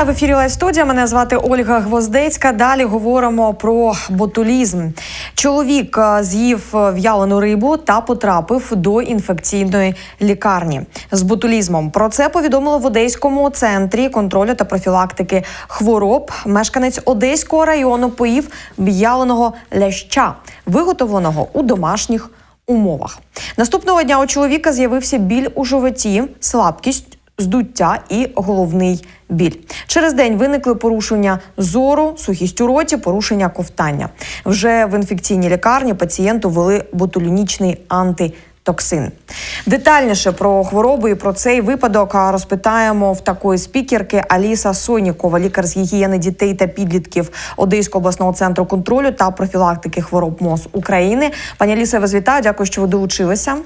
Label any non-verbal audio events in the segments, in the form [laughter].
Вітаю в ефірі Лайв студія. Мене звати Ольга Гвоздецька. Далі говоримо про ботулізм. Чоловік е, з'їв в'ялену рибу та потрапив до інфекційної лікарні з ботулізмом. Про це повідомили в Одеському центрі контролю та профілактики хвороб. Мешканець Одеського району поїв в'яленого ляща, виготовленого у домашніх умовах. Наступного дня у чоловіка з'явився біль у животі, слабкість здуття і головний біль. Через день виникли порушення зору, сухість у роті, порушення ковтання. Вже в інфекційній лікарні пацієнту ввели ботулінічний антитоксин. Детальніше про хворобу і про цей випадок розпитаємо в такої спікерки Аліса Сонікова, лікар з гігієни дітей та підлітків Одеського обласного центру контролю та профілактики хвороб МОЗ України. Пані Аліса, я вас вітаю. Дякую, що ви долучилися. Е,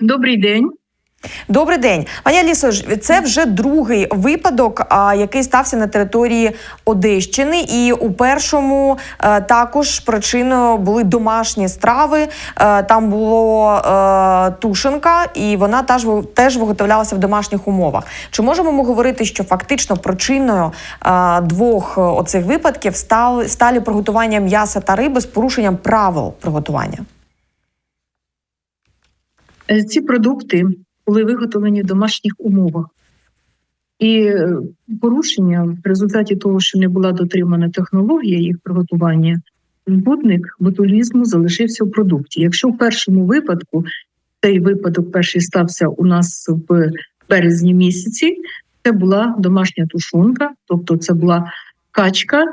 Добрий день. Добрий день, пані Алісо. Це вже другий випадок, який стався на території Одещини, і у першому е, також причиною були домашні страви. Е, Там було е, тушенка, і вона теж виготовлялася в домашніх умовах. Чи можемо ми говорити, що фактично причиною е, двох е, оцих випадків стали приготування м'яса та риби з порушенням правил приготування? Е, Ці продукти були виготовлені в домашніх умовах. І е, порушення в результаті того, що не була дотримана технологія їх приготування, збутник ботулізму залишився в продукті. Якщо в першому випадку цей випадок перший стався у нас в березні місяці, це була домашня тушонка, тобто це була качка,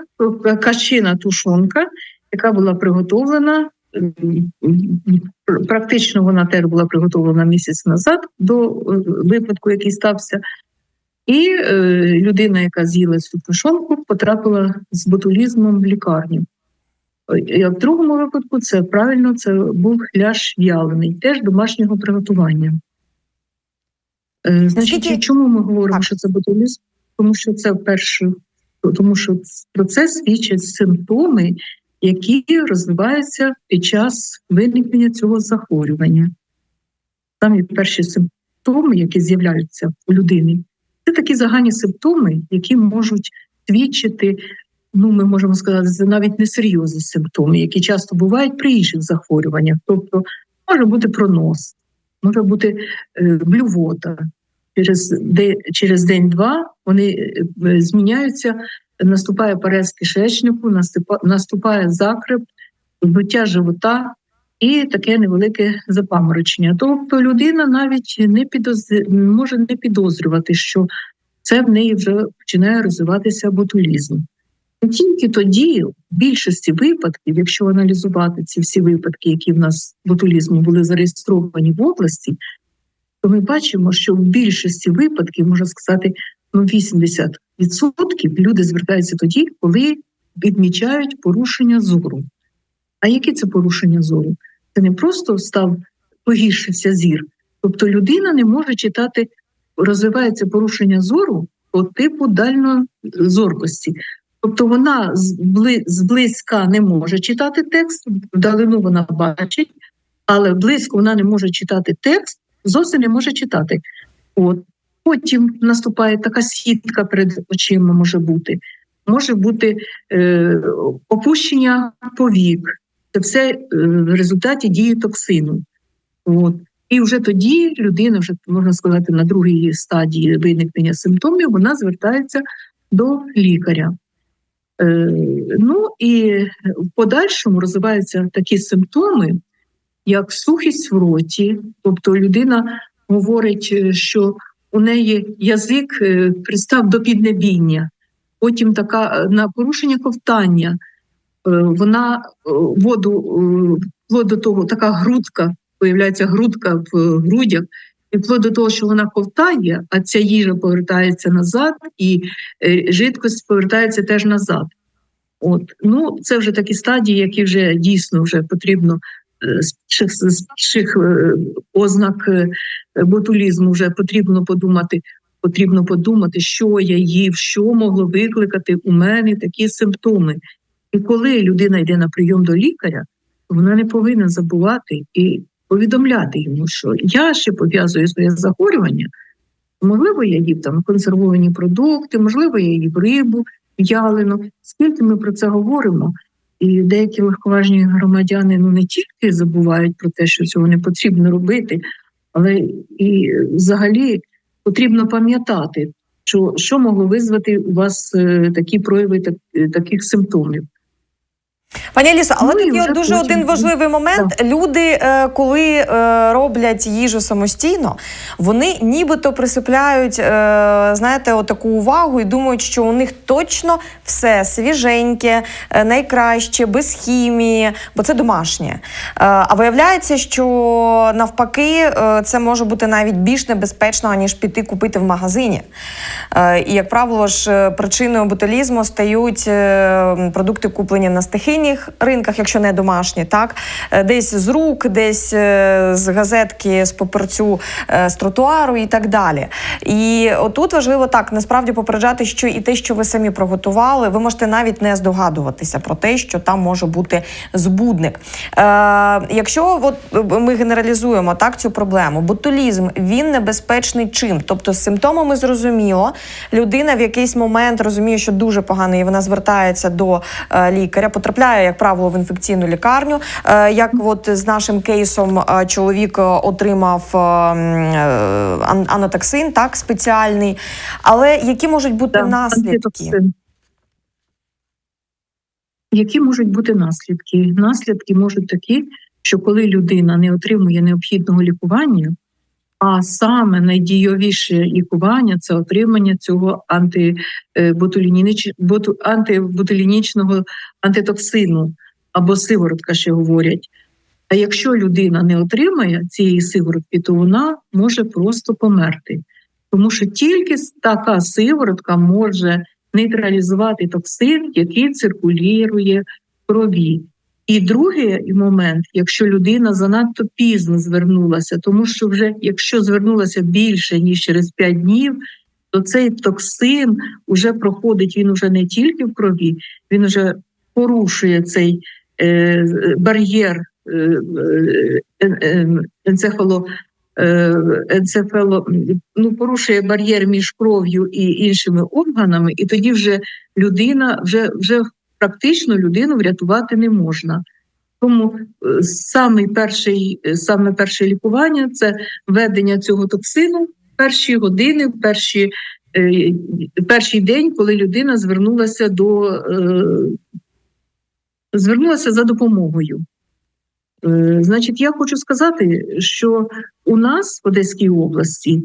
е, качина тушонка, яка була приготовлена. Практично вона теж була приготовлена місяць назад до е, випадку, який стався. І е, людина, яка з'їла цю тушонку, потрапила з ботулізмом в лікарню. Е, А в другому випадку це правильно, це був ляш в'ялений, теж домашнього приготування. Е, значить, Скільки- чому ми говоримо, що це ботулізм? Тому що це перше, тому що про це свідчать симптоми, які розвиваються під час виникнення цього захворювання. Самі перші симптоми, які з'являються у людини, це такі загальні симптоми, які можуть свідчити, ну ми можемо сказати, навіть несерйозні симптоми, які часто бувають при інших захворюваннях. Тобто може бути пронос, може бути е, блювота. Через, через день-два вони е, зміняються наступає парез кишечнику, наступає закреп, вбиття живота і таке невелике запаморочення. Тобто людина навіть не підоз... може не підозрювати, що це в неї вже починає розвиватися ботулізм. Тільки тоді, в більшості випадків, якщо аналізувати ці всі випадки, які в нас ботулізму були зареєстровані в області, то ми бачимо, що в більшості випадків, можна сказати, ну 80% люди звертаються тоді, коли відмічають порушення зору. А яке це порушення зору? Це не просто став погіршився зір. Тобто людина не може читати, розвивається порушення зору по типу дальнозоркості. Тобто вона зблизька не може читати текст, вдалину вона бачить, але близько вона не може читати текст, зовсім не може читати. От. Потім наступає така сітка перед очима може бути. Може бути е, опущення повік. Це все е, в результаті дії токсину. От. І вже тоді людина, вже можна сказати, на другій стадії виникнення симптомів, вона звертається до лікаря. Е, ну і в подальшому розвиваються такі симптоми, як сухість в роті, тобто людина говорить, е, що у неї язик е, пристав до піднебіння, потім така е, на порушення ковтання. Е, Вона воду вплоть до того, така грудка, появляється грудка в грудях, і вплоть до того, що вона ковтає, а ця їжа повертається назад, і жидкость повертається теж назад. От ну це вже такі стадії, які вже дійсно вже потрібно з перших, з перших е, ознак е, ботулізму вже потрібно подумати. Потрібно подумати, що я їв, що могло викликати у мене такі симптоми. І коли людина йде на прийом до лікаря, вона не повинна забувати і повідомляти йому, що я ще пов'язую своє захворювання Можливо, я їв там консервовані продукти, можливо, я їв рибу, в'ялену. Скільки ми про це говоримо? І деякі легковажні громадяни ну не тільки забувають про те, що цього не потрібно робити, але і взагалі потрібно пам'ятати, що, що могло визвати у вас е, такі прояви так, е, таких симптомів. Пані Алісо, але Ну, тут є дуже потім- один важливий момент. Люди, е, коли е, роблять їжу самостійно, вони нібито присипляють, е, знаєте, отаку увагу і думають, що у них точно все свіженьке, найкраще, без хімії, бо це домашнє. А виявляється, що навпаки, це може бути навіть більш небезпечно, ніж піти купити в магазині. І, як правило, ж причиною ботулізму стають продукти, куплені на стихійних ринках, якщо не домашні, так Е, десь з рук, десь е, з газетки, з паперцю, е, з тротуару і так далі. І отут важливо так насправді попереджати, що і те, що ви самі приготували, ви можете навіть не здогадуватися про те, що там може бути збудник. Е, якщо от ми генералізуємо так цю проблему, ботулізм він небезпечний чим? Тобто з симптомами зрозуміло, людина в якийсь момент розуміє, що дуже погано, і вона звертається до лікаря, потрапляє, як правило, в інфекційну лікарню. Е, як от з нашим кейсом е, чоловік е, отримав анатоксин, так спеціальний. Але які можуть бути Да, наслідки? Які можуть бути наслідки? Наслідки можуть такі, що коли людина не отримує необхідного лікування, а саме найдійовіше лікування це отримання цього боту- антиботулінічного антитоксину або сиворотка, ще говорять. А якщо людина не отримає цієї сиворотки, то вона може просто померти. Тому що тільки така сиворотка може нейтралізувати токсин, який циркулює в крові. І другий момент, якщо людина занадто пізно звернулася, тому що вже якщо звернулася більше ніж через 5 днів, то цей токсин вже проходить, він вже не тільки в крові, він вже порушує цей е, бар'єр е, е, е, енцефало, ну, порушує бар'єр між кров'ю і іншими органами, і тоді вже людина вже, вже практично людину врятувати не можна. Тому е, саме перший, е, саме перше лікування це введення цього токсину в перші години, в перші, е, перший день, коли людина звернулася до звернулася за допомогою. Значить, я хочу сказати, що у нас в Одеській області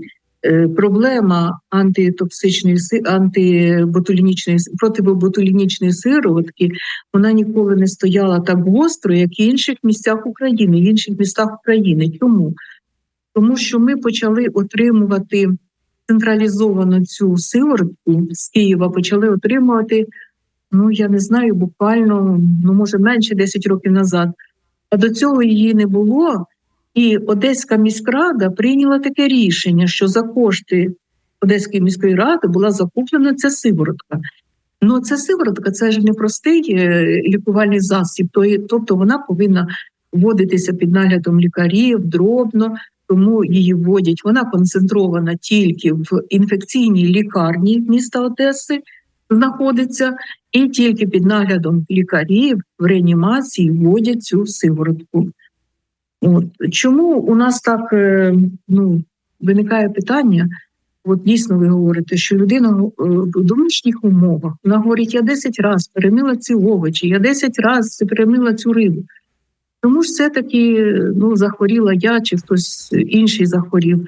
проблема антитоксичної си- антиботулінічної протиботулінічної сироватки вона ніколи не стояла так гостро, як і в інших місцях України, в інших містах України. Чому? Тому що ми почали отримувати централізовану цю сиворотку з Києва, почали отримувати. Ну я не знаю, буквально ну може менше 10 років назад. А до цього її не було. І Одеська міськрада прийняла таке рішення, що за кошти Одеської міської ради була закуплена ця сиворотка. Ну, ця сиворотка це ж не простий е, лікувальний засіб, тобто вона повинна вводитися під наглядом лікарів дробно, тому її вводять. Вона концентрована тільки в інфекційній лікарні міста Одеси, знаходиться, і тільки під наглядом лікарів в реанімації вводять цю сиворотку. От чому у нас так е, ну, виникає питання? От дійсно ви говорите, що людина е, в домашніх умовах вона говорить: я 10 разів перемила ці овочі, я 10 разів перемила цю рибу. Тому ж все-таки ну, захворіла я чи хтось інший захворів.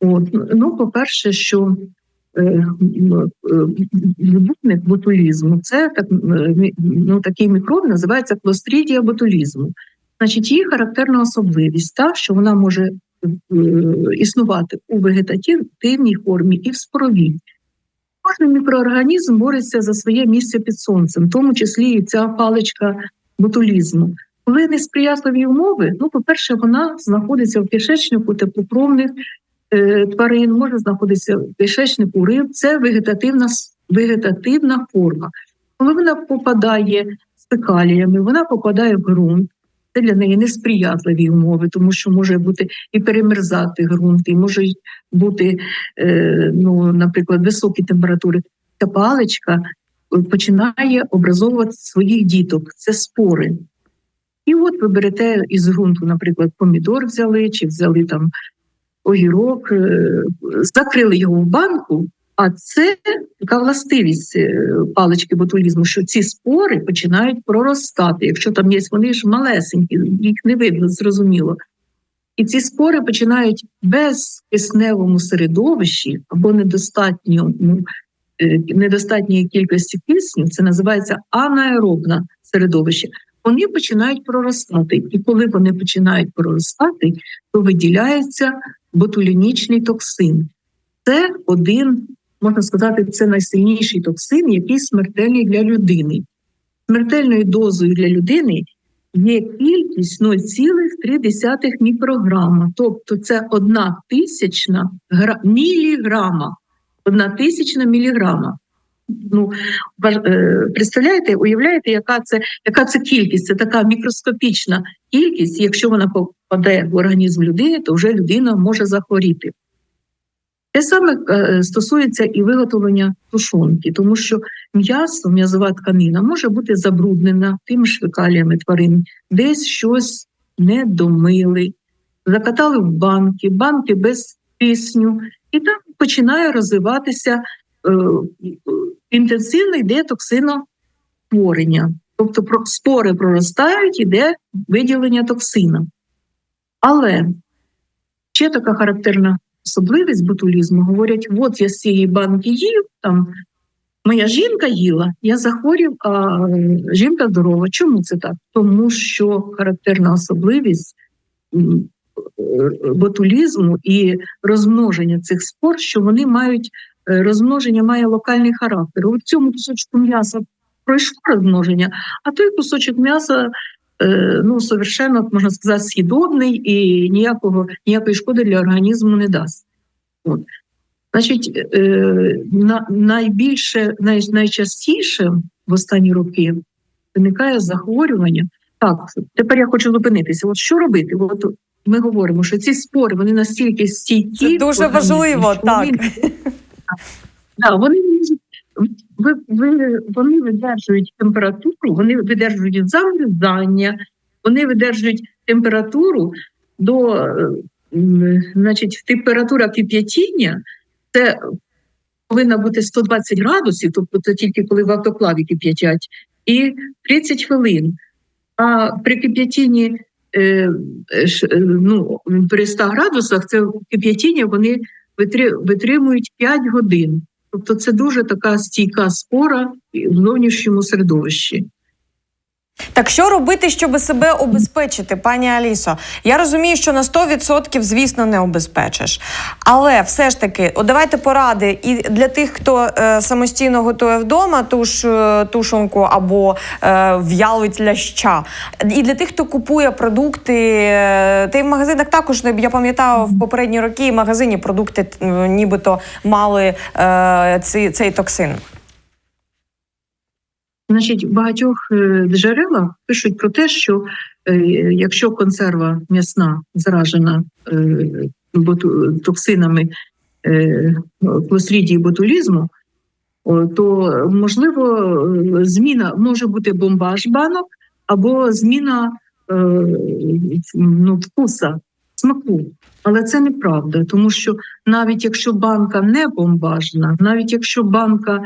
От. Ну, по-перше, що е, вибухник ботулізму це так, ну, такий мікроб називається клострідія ботулізму. Значить, її характерна особливість та, що вона може е, існувати у вегетативній формі і в споровій. Кожен мікроорганізм бореться за своє місце під сонцем, в тому числі і ця паличка ботулізму. Коли несприятливі умови, ну, по-перше, вона знаходиться в кишечнику теплокровних е, тварин, може знаходитися в кишечнику риб, це вегетативна, вегетативна форма. Коли вона попадає з фекаліями, вона попадає в ґрунт, це для неї несприятливі умови, тому що може бути і перемерзати ґрунт, і може бути, е, ну, наприклад, високі температури. Ця паличка е, починає образовувати своїх діток, це спори. І от ви берете із ґрунту, наприклад, помідор взяли чи взяли там огірок, е, закрили його в банку. А це така властивість е, палички ботулізму, що ці спори починають проростати. Якщо там є, вони ж малесенькі, їх не видно, зрозуміло. І ці спори починають в безкисневому середовищі або недостатньому, е, недостатньої кількості кисню, це називається анаеробне середовище. Вони починають проростати. І коли вони починають проростати, то виділяється ботулінічний токсин. Це один, можна сказати, це найсильніший токсин, який смертельний для людини. Смертельною дозою для людини є кількість 0,3 мікрограма, тобто це одна тисячна гра... міліграма. Одна тисячна міліграма. Ну, е, представляєте, уявляєте, яка це, яка це кількість? Це така мікроскопічна кількість. Якщо вона попаде в організм людини, то вже людина може захворіти. Те саме е, стосується і виготовлення тушонки, тому що м'ясо, м'язова тканина може бути забруднена тими ж фекаліями тварин, десь щось не домили, закатали в банки, банки без кисню, і там починає розвиватися е, інтенсивно йде токсинотворення. Тобто спори проростають, іде виділення токсина. Але ще така характерна особливість ботулізму. Говорять, от я з цієї банки їв, там моя жінка їла, я захворів, а е, жінка здорова. Чому це так? Тому що характерна особливість е, ботулізму і розмноження цих спор, що вони мають е, розмноження має локальний характер. У цьому кусочку м'яса пройшло розмноження, а той кусочок м'яса ну, совершенно, можна сказати, східобний і ніякого, ніякої шкоди для організму не дасть. От. Значить, е, на, найбільше, най, найчастіше в останні роки виникає захворювання. Так, тепер я хочу зупинитися. От що робити? От ми говоримо, що ці спори вони настільки стійкі. Це дуже важливо, так. Вони, [laughs] да, вони, можуть- ви, ви, вони видержують температуру, вони видержують замерзання, вони видержують температуру до значить, температура кип'ятіння це повинна бути 120 градусів, тобто це тільки коли в автоклаві кип'ятять, і 30 хвилин. А при кип'ятінні е, е, ну, при 100 градусах це кип'ятіння вони витримують 5 годин. Тобто це дуже така стійка спора в зовнішньому середовищі. Так що робити, щоб себе обезпечити, пані Алісо? Я розумію, що на 100% звісно не обезпечиш. Але все ж таки, от давайте поради і для тих, хто е, самостійно готує вдома ту ж е, тушонку або е, в'ялить ляща. І для тих, хто купує продукти, е, та в магазинах також я пам'ятаю в попередні роки в магазині продукти е, нібито мали е, цей, цей токсин. Значить, в багатьох е, джерелах пишуть про те, що е, якщо консерва м'ясна заражена е, токсинами клострідії ботулізму, то можливо зміна може бути бомбаж банок або зміна ну, вкуса, смаку. Але це неправда, тому що навіть якщо банка не бомбажна, навіть якщо банка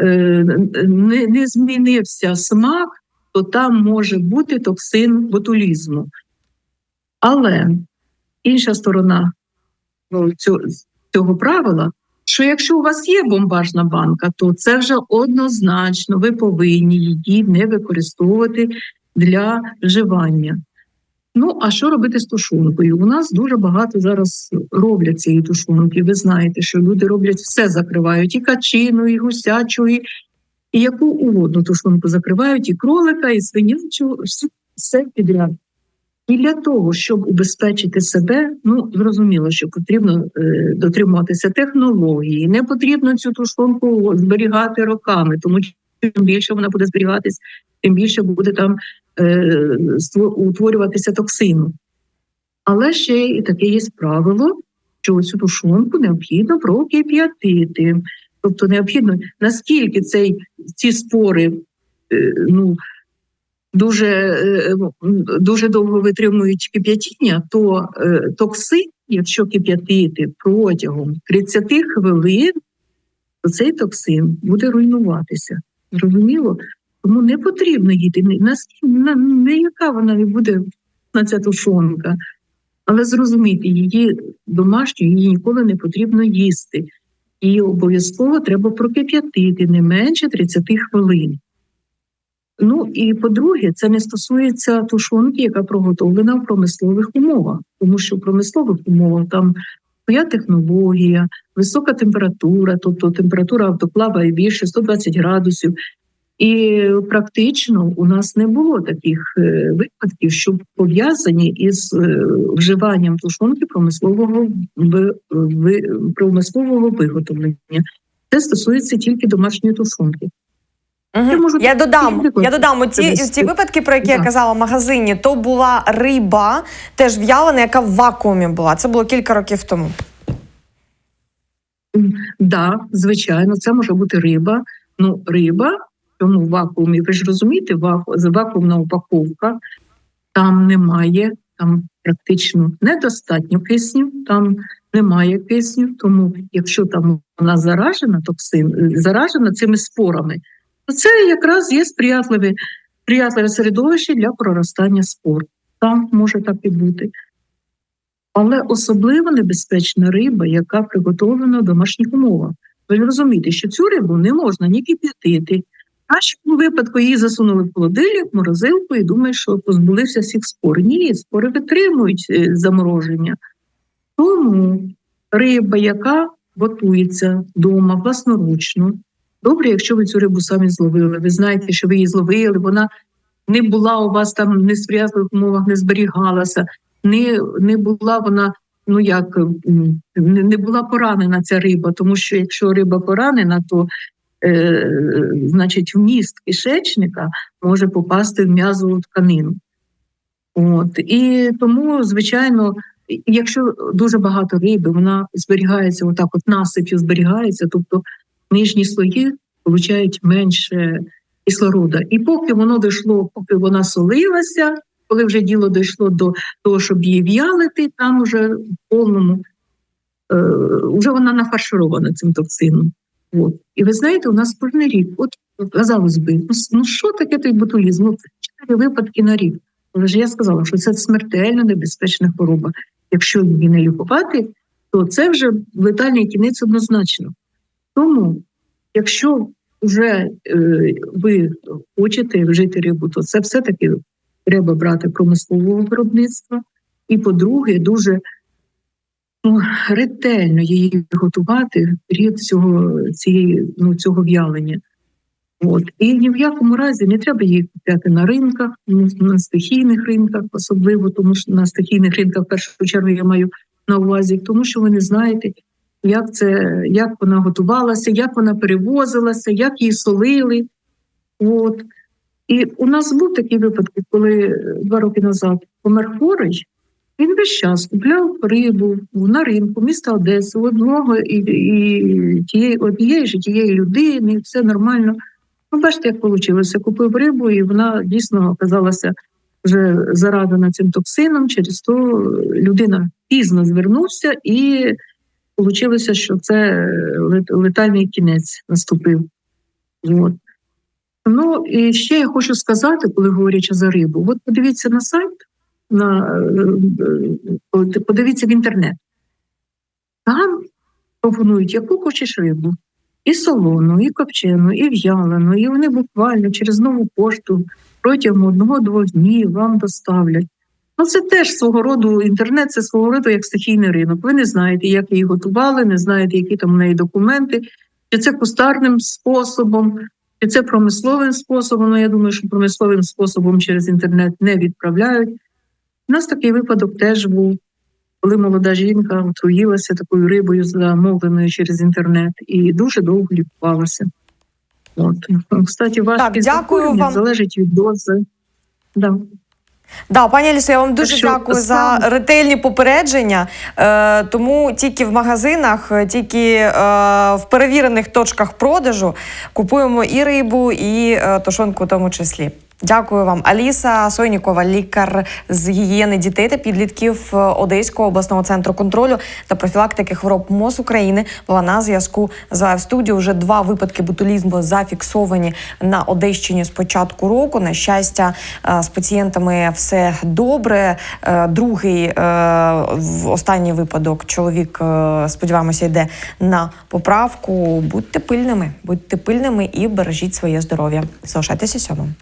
не, не змінився смак, то там може бути токсин ботулізму. Але інша сторона ну, цього, цього правила, що якщо у вас є бомбажна банка, то це вже однозначно ви повинні її не використовувати для вживання. Ну, а що робити з тушонкою? У нас дуже багато зараз роблять цієї тушонки. Ви знаєте, що люди роблять все, закривають і качину, і гусячу, і, і яку угодно тушонку закривають, і кролика, і свинячу, все підряд. І для того, щоб убезпечити себе, ну зрозуміло, що потрібно е, дотримуватися технології. Не потрібно цю тушонку зберігати роками, тому тим більше вона буде зберігатись, тим більше буде там е, утворюватися токсину. Але ще і таке є правило, що цю тушонку необхідно прокип'ятити. Тобто необхідно, наскільки цей, ці спори е, ну, дуже, е, дуже довго витримують кип'ятіння, то е, токсин, якщо кип'ятити протягом 30 хвилин, то цей токсин буде руйнуватися. Зрозуміло? Тому не потрібно їти. Не, не яка вона не буде на ця тушонка. Але зрозуміти, її домашню її ніколи не потрібно їсти. Її обов'язково треба прокип'ятити не менше 30 хвилин. Ну і по-друге, це не стосується тушонки, яка проготовлена в промислових умовах, тому що в промислових умовах там своя технологія, висока температура, тобто температура автоклава і більше 120 градусів. І практично у нас не було таких е, випадків, що пов'язані із е, вживанням тушонки промислового промислового виготовлення. Це стосується тільки домашньої тушонки. Мгм. Я можу Я додам, я додам ці, ці випадки, про які я казала в магазині. То була риба, теж в'ялена, яка в вакуумі була. Це було кілька років тому. Да, звичайно, це може бути риба. Ну, риба в цьому вакуумі, ви ж розумієте, ваку, вакуумна упаковка, там немає, там практично недостатньо кисню, там немає кисню. Тому якщо там вона заражена токсин, заражена цими спорами, то це якраз є сприятливе, сприятливе середовище для проростання спор. Там може так і бути. Але особливо небезпечна риба, яка приготовлена в домашніх умовах. Ви розумієте, що цю рибу не можна ні кип'ятити. В кращому випадку її засунули в холодильник, морозилку і думають, що позбулися всіх спор. Ні, спори витримують е, замороження. Тому риба, яка готується вдома власноручно, добре, якщо ви цю рибу самі зловили. Ви знаєте, що ви її зловили, вона не була у вас там в несприятливих умовах, не зберігалася не, не була вона, ну як не, не була поранена ця риба, тому що якщо риба поранена, то е, значить вміст кишечника може попасти в м'язову тканину. От і тому, звичайно, якщо дуже багато риби, вона зберігається отак, от насип'ю зберігається, тобто нижні слої получають менше кислорода. І поки воно дійшло, поки вона солилася, коли вже діло дійшло до того, щоб її в'ялити, там вже в повному е, вже вона нафарширована цим токсином. От. І ви знаєте, у нас кожен рік, от казалось би, ну, ну що таке той ботулізм? Ну, чотири випадки на рік. Але ж я сказала, що це смертельно небезпечна хвороба. Якщо її не лікувати, то це вже летальний кінець однозначно. Тому, якщо вже е, ви хочете вжити рибу, то це все-таки треба брати промислового виробництва. І, по-друге, дуже ну, ретельно її готувати в період цього, цієї, ну, цього в'ялення. От. І ні в якому разі не треба її купляти на ринках, ну, на стихійних ринках, особливо, тому що на стихійних ринках в першу чергу я маю на увазі, тому що ви не знаєте, як це, як вона готувалася, як вона перевозилася, як її солили. От. І у нас був такий випадок, коли е, два роки назад помер хворий, він весь час купляв рибу на ринку міста Одеси, одного і, і тієї, однієї ж тієї людини, все нормально. Ну, бачите, як вийшло. Купив рибу, і вона дійсно оказалася вже заражена цим токсином. Через то людина пізно звернувся, і вийшло, що це летальний кінець наступив. От. Ну і ще я хочу сказати, коли говорячи за рибу, от подивіться на сайт, на, е, е, подивіться в інтернет. Там пропонують, яку хочеш рибу. І солону, і копчену, і в'ялену, і вони буквально через нову пошту протягом одного-двох днів вам доставлять. Ну, це теж свого роду інтернет, це свого роду як стихійний ринок. Ви не знаєте, як її готували, не знаєте, які там у неї документи, чи це кустарним способом, чи це промисловим способом. Ну, я думаю, що промисловим способом через інтернет не відправляють. У нас такий випадок теж був, коли молода жінка отруїлася такою рибою, замовленою через інтернет, і дуже довго лікувалася. От. Кстати, важкість дякую вам. залежить від дози. Да. Да, пані Алісо, я вам дуже що дякую за сам- ретельні попередження. Е, тому тільки в магазинах, е, тільки е, в перевірених точках продажу купуємо і рибу, і е, тушонку в тому числі. Дякую вам. Аліса Сойнікова, лікар з гігієни дітей та підлітків е, Одеського обласного центру контролю та профілактики хвороб МОЗ України була на зв'язку з АФ студіо. Вже два випадки ботулізму зафіксовані на Одещині з початку року. На щастя, е, з пацієнтами все добре. Е, Другий останній випадок чоловік, сподіваємося, йде на поправку. Будьте пильними, будьте пильними і бережіть своє здоров'я. Залишайтеся сьомим.